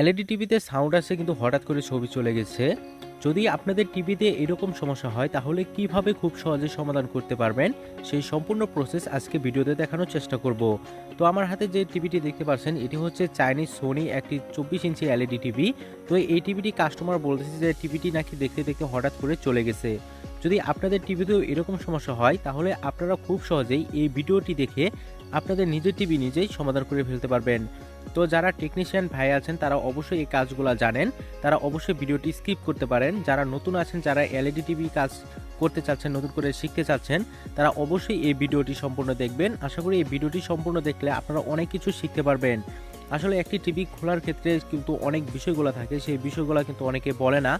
LED টিভিতে sound আসে কিন্তু হঠাৎ করে ছবি চলে গেছে। যদি আপনাদের টিভিতে এরকম সমস্যা হয়, তাহলে কীভাবে খুব সহজে সমাধান করতে পারবেন? সেই সম্পূর্ণ প্রসেস আজকে ভিডিওতে দেখানোর চেষ্টা করব। তো আমার হাতে যে টিভিটি দেখতে পাচ্ছেন, এটি হচ্ছে চাইনিজ সোনি একটি চব্বিশ ইঞ্চি এলইডি টিভি তো এই টিভিটি কাস্টমার বলতেছে যে টিভিটি নাকি দেখতে দেখতে হঠাৎ করে চলে গেছে। যদি আপনাদের টিভিতেও এরকম সমস্যা হয়, তাহলে আপনারা খুব সহজেই এই ভিডিওটি দেখে আপনাদের নিজের টিভি নিজেই সমাধান করে ফেলতে পারবেন। তো যারা টেকনিশিয়ান ভাই আছেন, তারা অবশ্যই এই কাজগুলো জানেন। তারা অবশ্যই ভিডিওটি স্কিপ করতে পারেন। যারা নতুন আছেন, যারা এলইডি টিভি কাজ করতে চাচ্ছেন, নতুন করে শিখতে চাচ্ছেন, তারা অবশ্যই এই ভিডিওটি সম্পূর্ণ দেখবেন। আশা করি এই ভিডিওটি সম্পূর্ণ দেখলে আপনারা অনেক কিছু শিখতে পারবেন। আসলে একটি টিভি খোলার ক্ষেত্রে কিন্তু অনেক বিষয়গুলো থাকে, সেই বিষয়গুলো কিন্তু অনেকে বলে না।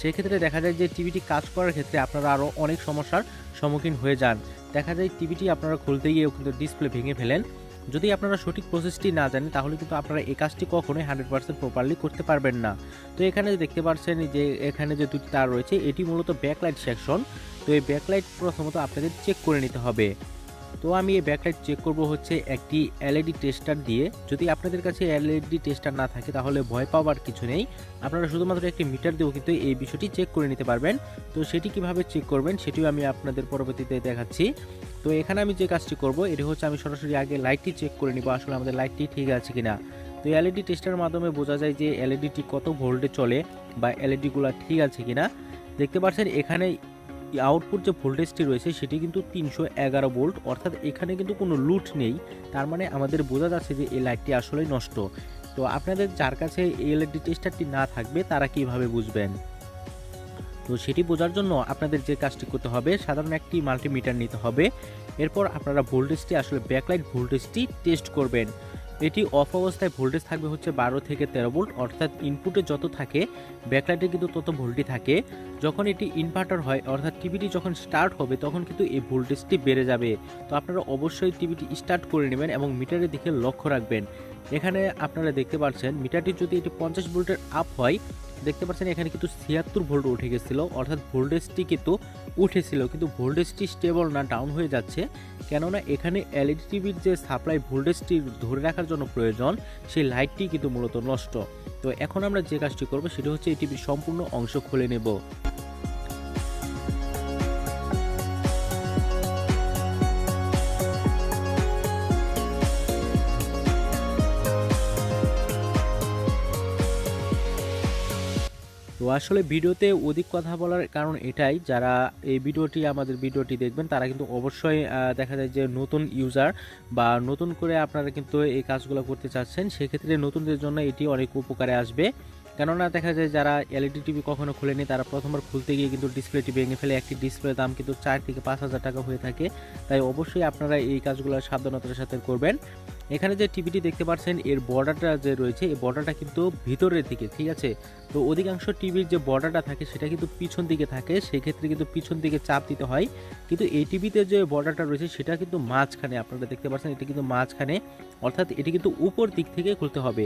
সেক্ষেত্রে দেখা যায় যে টিভিটি কাজ করার ক্ষেত্রে আপনারা আরও অনেক সমস্যার সম্মুখীন হয়ে যান। দেখা যায় টিভিটি আপনারা খুলতে গিয়েও কিন্তু ডিসপ্লে ভেঙে ফেলেন। যদি আপনারা সঠিক প্রসেসটি না জানেন, তাহলে কিন্তু আপনারা এই কাজটি কখনোই হান্ড্রেড পার্সেন্ট প্রপারলি করতে পারবেন না। তো এখানে দেখতে পাচ্ছেন যে, এখানে যে দুটি তার রয়েছে, এটি মূলত ব্যাকলাইট সেকশন তো এই ব্যাকলাইট প্রথমত আপনাদের চেক করে নিতে হবে। তো আমি এই ব্যাকলাইট চেক করব হচ্ছে একটি এলইডি টেস্টার দিয়ে। যদি আপনাদের কাছে এলইডি টেস্টার না থাকে, তাহলে ভয় পাওয়ার কিছু নেই। আপনারা শুধুমাত্র একটি মিটার দিয়েও কিন্তু এই বিষয়টি চেক করে নিতে পারবেন। তো সেটি কীভাবে চেক করবেন, সেটিও আমি আপনাদের পরবর্তীতে দেখাচ্ছি। তো এখানে আমি যে কাজটি করব, এটি হচ্ছে আমি সরাসরি আগে লাইটটি চেক করে নিব, আসলে আমাদের লাইটটি ঠিক আছে কিনা। তো এলইডি টেস্টার মাধ্যমে বোঝা যায় যে এলইডিটি কত ভোল্টে চলে বা এলইডিগুলো ঠিক আছে কিনা। দেখতে পাচ্ছেন, এখানে আউটপুট যে ভোল্টেজটি রয়েছে, সেটি কিন্তু তিনশো এগারো ভোল্ট অর্থাৎ এখানে কিন্তু কোনো লুট নেই। তার মানে আমাদের বোঝা যাচ্ছে যে এই লাইটটি আসলেই নষ্ট। তো আপনাদের যার কাছে এলইডি টেস্টারটি না থাকবে, তারা কীভাবে বুঝবেন? তো সেটি বোঝার জন্য আপনাদের যে কাজটি করতে হবে, সাধারণ একটি মাল্টিমিটার নিতে হবে। এরপর আপনারা ভোল্টেজটি আসলে ব্যাকলাইট ভোল্টেজটি টেস্ট করবেন। এটি অফ অবস্থায় ভোল্টেজ থাকবে হচ্ছে বারো থেকে তেরো ভোল্ট অর্থাৎ ইনপুটে যত থাকে ব্যাকলাইটে কিন্তু তত ভোল্টই থাকে। যখন এটি ইনভার্টার হয়, অর্থাৎ টিভিটি যখন স্টার্ট হবে, তখন কিন্তু এই ভোল্টেজটি বেড়ে যাবে। তো আপনারা অবশ্যই টিভিটি স্টার্ট করে নেবেন এবং মিটারের দিকে লক্ষ্য রাখবেন। এখানে আপনারা দেখতে পাচ্ছেন, মিটারটি যদি এটি পঞ্চাশ ভোল্টের আপ হয়, দেখতে পাচ্ছেন এখানে কিন্তু ছিয়াত্তর ভোল্ট উঠে গেছিল, অর্থাৎ ভোল্টেজটি কিন্তু উঠেছিল, কিন্তু ভোল্টেজটি স্টেবল না ডাউন হয়ে যাচ্ছে। কেননা এখানে এলইডি টিভির যে সাপ্লাই ভোল্টেজটি ধরে রাখার জন্য প্রয়োজন, সেই লাইটটি কিন্তু মূলত নষ্ট। তো এখন আমরা যে কাজটি করব, সেটি হচ্ছে এই টিভির সম্পূর্ণ অংশ খুলে নেব। আসলে ভিডিওতে অধিক কথা বলার কারণ এটাই, যারা এই ভিডিওটি, আমাদের ভিডিওটি দেখবেন, তারা কিন্তু অবশ্যই দেখা যায় যে নতুন ইউজার বা নতুন করে আপনারা কিন্তু এই কাজগুলো করতে চাচ্ছেন, সেক্ষেত্রে নতুনদের জন্য এটি অনেক উপকারে আসবে। কেননা দেখা যায় যারা এলইডি টিভি কখনো খুলেনি, তারা প্রথমবার খুলতে গিয়ে কিন্তু ডিসপ্লেটি ভেঙে ফেলে। একটি ডিসপ্লের দাম কিন্তু চার থেকে পাঁচ হাজার টাকা হয়ে থাকে। তাই অবশ্যই আপনারা এই কাজগুলো সাবধানতার সাথে করবেন। এখানে যে টিভিটি দেখতে পাচ্ছেন, এর বর্ডারটা যে রয়েছে, এই বর্ডারটা কিন্তু ভিতরের দিকে, ঠিক আছে? তো অধিকাংশ টিভির যে বর্ডারটা থাকে, সেটা কিন্তু পিছন দিকে থাকে। সেক্ষেত্রে কিন্তু পিছন দিকে চাপ দিতে হয়। কিন্তু এই টিভিতে যে বর্ডারটা রয়েছে, সেটা কিন্তু মাঝখানে, আপনারা দেখতে পাচ্ছেন, এটি কিন্তু মাঝখানে। অর্থাৎ এটি কিন্তু উপর দিক থেকে খুলতে হবে।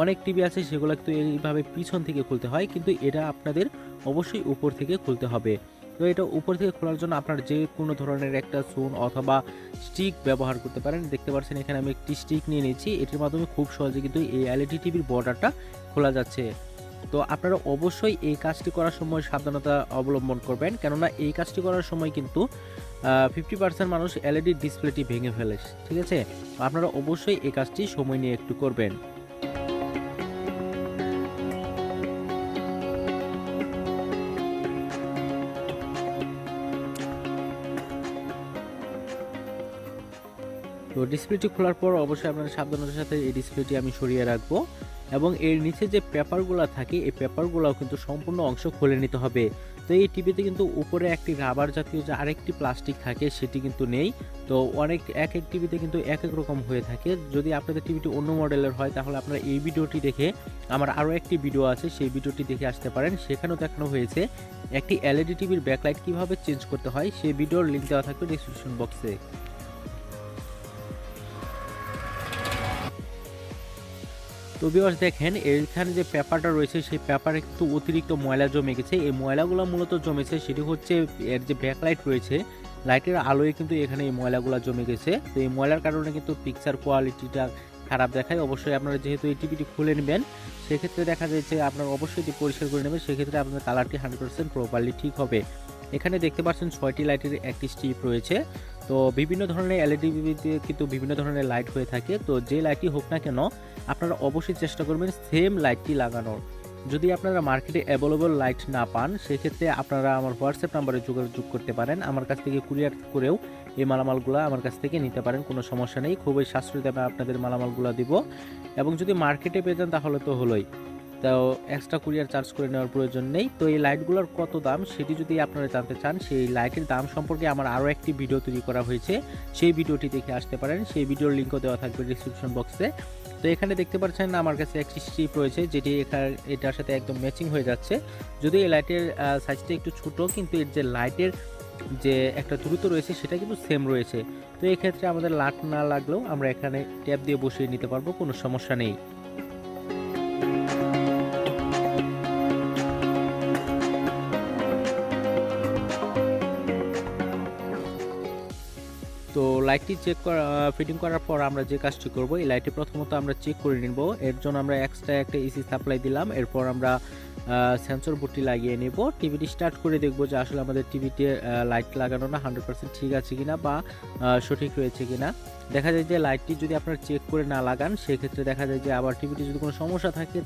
অনেক টিভি আছে সেগুলো কিন্তু এইভাবে পিছন থেকে খুলতে হয়, কিন্তু এটা আপনাদের অবশ্যই উপর থেকে খুলতে হবে। তো এটা উপর থেকে খোলার জন্য আপনার যে কোনো ধরনের একটা সুন অথবা স্টিক ব্যবহার করতে পারেন। দেখতে পাচ্ছেন এখানে আমি একটি স্টিক নিয়ে নিয়েছি। এটির মাধ্যমে খুব সহজে কিন্তু এই এলইডি টিভির বর্ডারটা খোলা যাচ্ছে। তো আপনারা অবশ্যই এই কাজটি করার সময় সাবধানতা অবলম্বন করবেন, কেননা এই কাজটি করার সময় কিন্তু ফিফটি পার্সেন্ট মানুষ এলইডি ডিসপ্লেটি ভেঙে ফেলে, ঠিক আছে? আপনারা অবশ্যই এই কাজটি সময় নিয়ে একটু করবেন। তো ডিসপ্লেটি খোলার পর অবশ্যই আপনার সাবধানতার সাথে এই ডিসপ্লেটি আমি সরিয়ে রাখব এবং এর নিচে যে পেপারগুলো থাকে, এই পেপারগুলোও কিন্তু সম্পূর্ণ অংশ খুলে নিতে হবে। তো এই টিভিতে কিন্তু উপরে একটি রাবার জাতীয় যে আরেকটি প্লাস্টিক থাকে, সেটি কিন্তু নেই। তো অনেক এক এক টিভিতে কিন্তু এক এক রকম হয়ে থাকে। যদি আপনাদের টিভিটি অন্য মডেলের হয়, তাহলে আপনারা এই ভিডিওটি দেখে, আমার আরও একটি ভিডিও আছে, সেই ভিডিওটি দেখে আসতে পারেন। সেখানেও দেখানো হয়েছে, একটি এলইডি টিভির ব্যাকলাইট কীভাবে চেঞ্জ করতে হয়, সেই ভিডিওর লিঙ্ক দেওয়া থাকবে ডিসক্রিপশন বক্সে তো বিবাস দেখেন, এখানে যে পেপারটা রয়েছে, সেই পেপারে কিন্তু অতিরিক্ত ময়লা জমে গেছে এই ময়লাগুলো মূলত জমেছে, সেটি হচ্ছে এর যে ব্যাকলাইট রয়েছে লাইটের আলোয় কিন্তু এখানে এই ময়লাগুলো জমে গেছে তো এই ময়লার কারণে কিন্তু পিকচার কোয়ালিটিটা খারাপ দেখায়। অবশ্যই আপনারা যেহেতু এই টিভিটি খুলে নেবেন, সেক্ষেত্রে দেখা যায় যে আপনার অবশ্যই এটি পরিষ্কার করে নেবেন। সেক্ষেত্রে আপনার কালারটি হান্ড্রেড পার্সেন্ট প্রপারলি ঠিক হবে। এখানে দেখতে পাচ্ছেন ছয়টি লাইটের একটি স্ট্রিপ রয়েছে। তো বিভিন্ন ধরনের এলইডি টিভিতে কিন্তু বিভিন্ন ধরনের লাইট হয়ে থাকে। তো যে লাইটই হোক না কেন, আপনারা অবশ্যই চেষ্টা করবেন সেম লাইটটি লাগানোর। যদি আপনারা মার্কেটে অ্যাভেলেবল লাইট না পান, সেক্ষেত্রে আপনারা আমার হোয়াটসঅ্যাপ নাম্বারে যোগাযোগ করতে পারেন। আমার কাছ থেকে কুরিয়ার করেও এই মালামালগুলো আমার কাছ থেকে নিতে পারেন, কোনো সমস্যা নেই। খুবই সাশ্রয়ী দামে আপনাদের মালামালগুলো দিব। এবং যদি মার্কেটে পেয়ে যান, তাহলে তো হলোই। তো এক্সট্রা কুরিয়ার চার্জ করে নেওয়ার প্রয়োজন নেই। তো এই লাইটগুলোর কত দাম সেটি যদি আপনারা জানতে চান, সেই লাইটের দাম সম্পর্কে আমার আরও একটি ভিডিও তৈরি করা হয়েছে। সেই ভিডিওটি দেখে আসতে পারেন। সেই ভিডিওর লিঙ্কও দেওয়া থাকবে ডিসক্রিপশন বক্সে তো এখানে দেখতে পাচ্ছেন, আমার কাছে একটি স্ট্রিপ রয়েছে, যেটি এখানে, এটার সাথে একদম ম্যাচিং হয়ে যাচ্ছে। যদি এই লাইটের সাইজটা একটু ছোট, কিন্তু এর যে লাইটের যে একটা দ্রুত রয়েছে, সেটা কিন্তু সেম রয়েছে। তো এই ক্ষেত্রে আমাদের লাট না লাগলেও আমরা এখানে ট্যাপ দিয়ে বসিয়ে নিতে পারব, কোনো সমস্যা নেই। লাইটটি চেক করা ফিটিং করার পর আমরা যে কাজটি করব, এই লাইটটি প্রথমত আমরা চেক করে নিব। এর জন্য আমরা এক্সট্রা একটা এসি সাপ্লাই দিলাম। এরপর আমরা সেন্সর বোর্ডটি লাগিয়ে নেব। টিভিটি স্টার্ট করে দেখব যে আসলে আমাদের টিভিতে লাইট লাগানো না হান্ড্রেড পার্সেন্ট ঠিক আছে কিনা বা সঠিক রয়েছে কিনা। দেখা যায় যে লাইটটি যদি আপনারা চেক করে না লাগান, সেক্ষেত্রে দেখা যায় যে আবার টিভিটি যদি কোনো সমস্যা থাকে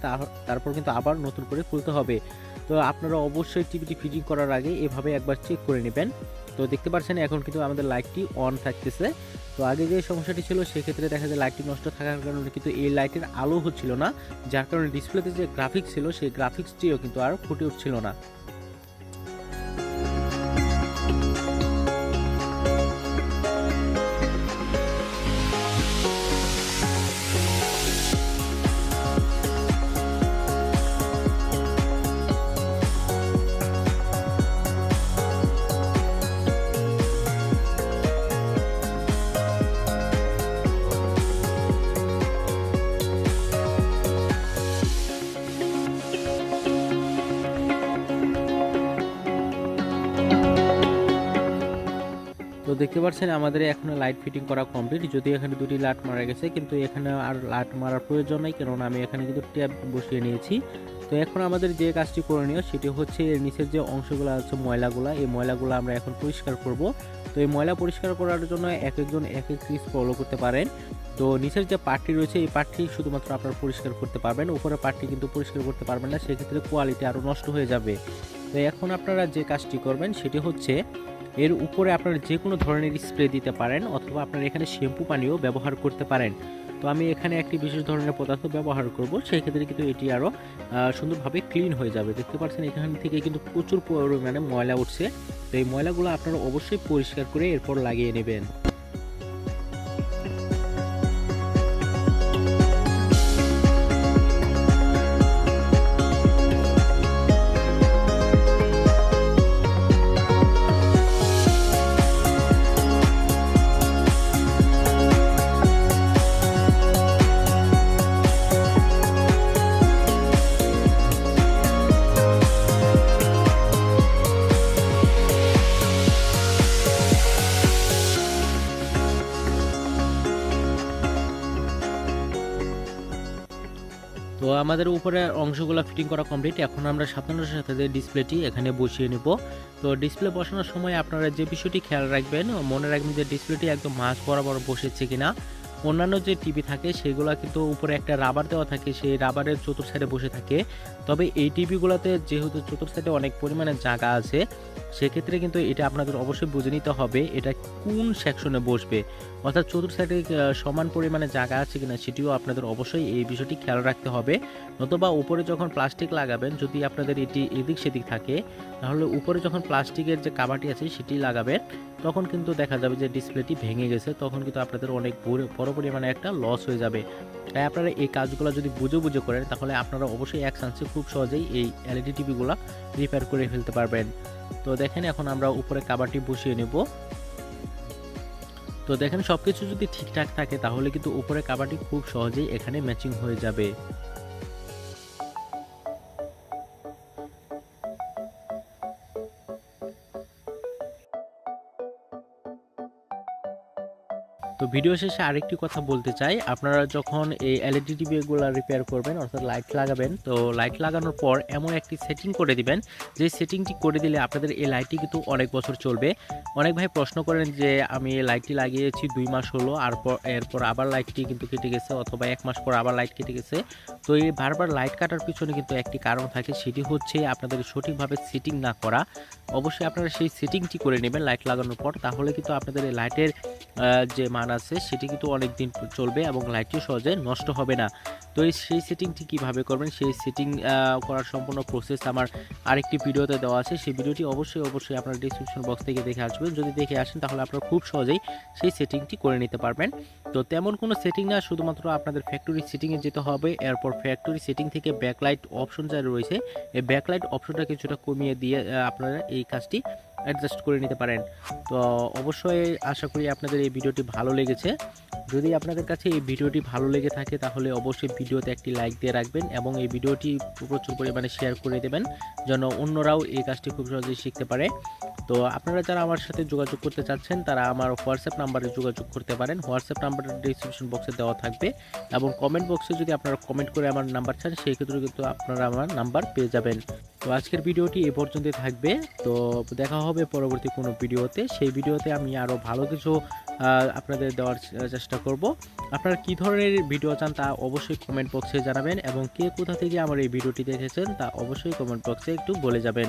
তারপর কিন্তু আবার নতুন করে খুলতে হবে। তো আপনারা অবশ্যই টিভিটি ফিটিং করার আগে এভাবে একবার চেক করে নেবেন। তো দেখতে পাচ্ছেন, এখন কিন্তু আমাদের লাইটটি অন থাকতেছে। তো আগে যে সমস্যাটি ছিল, সেক্ষেত্রে দেখা যায় লাইটটি নষ্ট থাকার কারণে কিন্তু এই লাইটের আলো হচ্ছিল না, যার কারণে ডিসপ্লেতে যে গ্রাফিক্স ছিল, সেই গ্রাফিক্সটিও কিন্তু আর ফুটে উঠছিল না। দেখতে পাচ্ছেন, আমাদের এখনও লাইট ফিটিং করা কমপ্লিট যদি এখানে দুটি লাট মারা গেছে, কিন্তু এখানে আর লাইট মারার প্রয়োজন নেই কারণ আমি এখানে কিন্তু ট্যাপ বসিয়ে নিয়েছি। তো এখন আমাদের যে কাজটি করণীয় সেটি হচ্ছে এর নিচের যে অংশগুলো আছে, ময়লাগুলো, এই ময়লাগুলো আমরা এখন পরিষ্কার করব। তো এই ময়লা পরিষ্কার করার জন্য এক একজন এক এক পিস ফলো করতে পারেন। তো নিচের যে পার্টটি রয়েছে, এই পার্টটি শুধুমাত্র আপনারা পরিষ্কার করতে পারবেন। উপরের পার্টটি কিন্তু পরিষ্কার করতে পারবেন না, সেক্ষেত্রে কোয়ালিটি আরও নষ্ট হয়ে যাবে। তো এখন আপনারা যে কাজটি করবেন, সেটি হচ্ছে এর উপরে আপনারা যে কোনো ধরনের স্প্রে দিতে পারেন অথবা আপনারা এখানে শ্যাম্পু পানিও ব্যবহার করতে পারেন। তো আমি এখানে একটি বিশেষ ধরনের পদার্থ ব্যবহার করব সেই ক্ষেত্রে কিন্তু এটি আরও সুন্দরভাবে ক্লিন হয়ে যাবে। দেখতে পাচ্ছেন এখান থেকে কিন্তু প্রচুর পরিমাণে ময়লা উঠছে। তো এই ময়লাগুলো আপনারা অবশ্যই পরিষ্কার করে এরপর লাগিয়ে নেবেন। তো আমাদের উপরে অংশগুলো ফিটিং করা কমপ্লিট এখন আমরা সাবধানতার সাথে যে ডিসপ্লেটি এখানে বসিয়ে নেব। তো ডিসপ্লে বসানোর সময় আপনারা যে বিষয়টি খেয়াল রাখবেন, মনে রাখবেন যে ডিসপ্লেটি একদম মাছ বরাবর বসেছে কিনা। অন্যান্য যে টিভি থাকে, সেগুলো কিন্তু উপরে একটা রাবার দেওয়া থাকে, সেই রাবারের চতুর্থ সাইডে বসে থাকে। তবে এই টিভিগুলোতে যেহেতু চতুর্থ সাইডে অনেক পরিমাণে জায়গা আছে, সেক্ষেত্রে কিন্তু এটা আপনাদের অবশ্যই বুঝে নিতে হবে এটা কোন সেকশনে বসবে। অর্থাৎ চতুর্থ সাইডে সমান পরিমাণে জায়গা আছে কিনা সেটিও আপনাদের অবশ্যই এই বিষয়টি খেয়াল রাখতে হবে। নতুবা উপরে যখন প্লাস্টিক লাগাবেন, যদি আপনাদের এটি এদিক সেদিক থাকে, তাহলে উপরে যখন প্লাস্টিকের যে কাবাটি আছে সেটি লাগাবেন, তখন কিন্তু দেখা যাবে যে ডিসপ্লেটি ভেঙে গেছে, তখন কিন্তু আপনাদের অনেক বড় পরিমাণে একটা লস হয়ে যাবে। তাই আপনারা এই কাজগুলো যদি বুঝে বুঝে করেন, তাহলে আপনারা অবশ্যই এক চান্সে খুব সহজেই এই এলইডি টিভিগুলো রিপেয়ার করে ফেলতে পারবেন। তো দেখেন এখন আমরা উপরে কাবারটি বসিয়ে নেব। তো দেখেন সব কিছু যদি ঠিকঠাক থাকে তাহলে কিন্তু উপরে কাবারটি খুব সহজেই এখানে ম্যাচিং হয়ে যাবে। তো ভিডিও শেষে আরেকটি কথা বলতে চাই। আপনারা যখন এই এলইডি টিভিগুলো রিপেয়ার করবেন, অর্থাৎ লাইট লাগাবেন, তো লাইট লাগানোর পর এমন একটি সেটিং করে দিবেন, যে সেটিংটি করে দিলে আপনাদের এই লাইটটি কিন্তু অনেক বছর চলবে। অনেক ভাই প্রশ্ন করেন যে, আমি লাইটটি লাগিয়েছি দুই মাস হলো, আর পর এরপর আবার লাইটটি কিন্তু কেটে গেছে, অথবা এক মাস পর আবার লাইট কেটে গেছে। তো এই বারবার লাইট কাটার পিছনে কিন্তু একটি কারণ থাকে, সেটি হচ্ছে আপনাদের সঠিকভাবে সেটিং না করা। অবশ্যই আপনারা সেই সেটিংটি করে নেবেন লাইট লাগানোর পর, তাহলে কিন্তু আপনাদের এই লাইটের যে মান আছে, সেটি কিন্তু অনেক দিন চলবে এবং লাইটটি সহজে নষ্ট হবে না। তো এই সেই সেটিংটি কীভাবে করবেন? সেই সেটিং করার সম্পূর্ণ প্রসেস আমার আরেকটি ভিডিওতে দেওয়া আছে। সেই ভিডিওটি অবশ্যই অবশ্যই আপনার ডিসক্রিপশন বক্স থেকে দেখে আসবেন। যদি দেখে আসেন, তাহলে আপনারা খুব সহজেই সেই সেটিংটি করে নিতে পারবেন। তো তেমন কোনো সেটিং না, শুধুমাত্র আপনাদের ফ্যাক্টরি সেটিংয়ে যেতে হবে। এরপর ফ্যাক্টরি সেটিং থেকে ব্যাকলাইট অপশন যা রয়েছে, এই ব্যাকলাইট অপশনটা কিছুটা কমিয়ে দিয়ে আপনারা এই কাজটি অ্যাডজাস্ট করে নিতে পারেন। তো অবশ্যই আশা করি আপনাদের এই ভিডিওটি ভালো লেগেছে। যদি আপনাদের কাছে এই ভিডিওটি ভালো লেগে থাকে, তাহলে অবশ্যই ভিডিওতে একটি লাইক দিয়ে রাখবেন এবং এই ভিডিওটি প্রচুর পরিমাণে শেয়ার করে দেবেন, যেন অন্যরাও এই কাজটি খুব সহজেই শিখতে পারে। তো আপনারা যারা আমার সাথে যোগাযোগ করতে চাচ্ছেন, তারা আমার হোয়াটসঅ্যাপ নাম্বারে যোগাযোগ করতে পারেন। হোয়াটসঅ্যাপ নাম্বারটা ডিসক্রিপশন বক্সে দেওয়া থাকবে এবং কমেন্ট বক্সে যদি আপনারা কমেন্ট করে আমার নাম্বার চান সেই ক্ষেত্রে কিন্তু আপনারা আমার নাম্বার পেয়ে যাবেন। তো আজকের ভিডিওটি এ পর্যন্তই থাকবে। তো দেখা হবে পরবর্তী কোনো ভিডিওতে। সেই ভিডিওতে আমি আরও ভালো কিছু আপনাদের দেওয়ার চেষ্টা করব। আপনারা কি ধরনের ভিডিও চান তা অবশ্যই কমেন্ট বক্সে জানাবেন এবং কে কোথা থেকে আমার এই ভিডিওটি দেখেছেন তা অবশ্যই কমেন্ট বক্সে একটু বলে যাবেন।